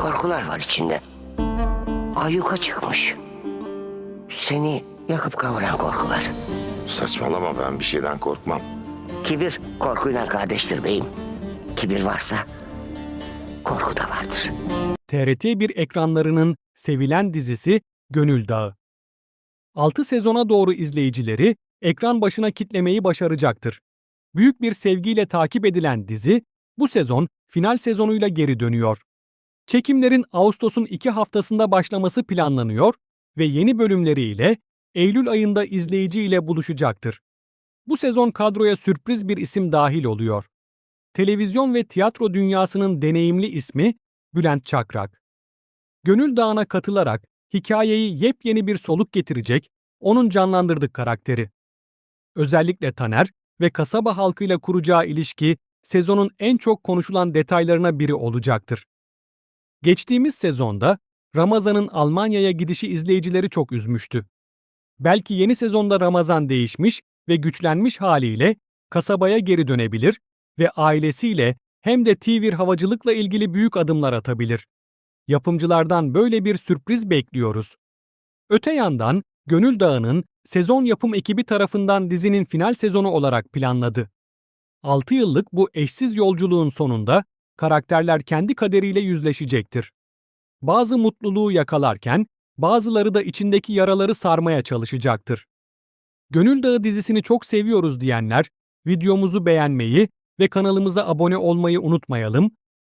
Korkular var içinde. Ayyuka çıkmış. Seni yakıp kavuran korkular. Saçmalama ben bir şeyden korkmam. Kibir korkuyla kardeştir beyim. Kibir varsa korku da vardır. TRT1 ekranlarının sevilen dizisi Gönül Dağı. 6 sezona doğru izleyicileri ekran başına kitlemeyi başaracaktır. Büyük bir sevgiyle takip edilen dizi bu sezon final sezonuyla geri dönüyor. Çekimlerin Ağustos'un 2 haftasında başlaması planlanıyor ve yeni bölümleriyle Eylül ayında izleyici ile buluşacaktır. Bu sezon kadroya sürpriz bir isim dahil oluyor. Televizyon ve tiyatro dünyasının deneyimli ismi Bülent Çakrak. Gönül Dağı'na katılarak hikayeyi yepyeni bir soluk getirecek, onun canlandırdık karakteri. Özellikle Taner ve kasaba halkıyla kuracağı ilişki sezonun en çok konuşulan detaylarına biri olacaktır. Geçtiğimiz sezonda Ramazan'ın Almanya'ya gidişi izleyicileri çok üzmüştü. Belki yeni sezonda Ramazan değişmiş ve güçlenmiş haliyle kasabaya geri dönebilir ve ailesiyle hem de Tivir havacılıkla ilgili büyük adımlar atabilir. Yapımcılardan böyle bir sürpriz bekliyoruz. Öte yandan Gönül Dağı'nın sezon yapım ekibi tarafından dizinin final sezonu olarak planladı. 6 yıllık bu eşsiz yolculuğun sonunda karakterler kendi kaderiyle yüzleşecektir. Bazı mutluluğu yakalarken bazıları da içindeki yaraları sarmaya çalışacaktır. Gönül Dağı dizisini çok seviyoruz diyenler videomuzu beğenmeyi ve kanalımıza abone olmayı unutmayalım.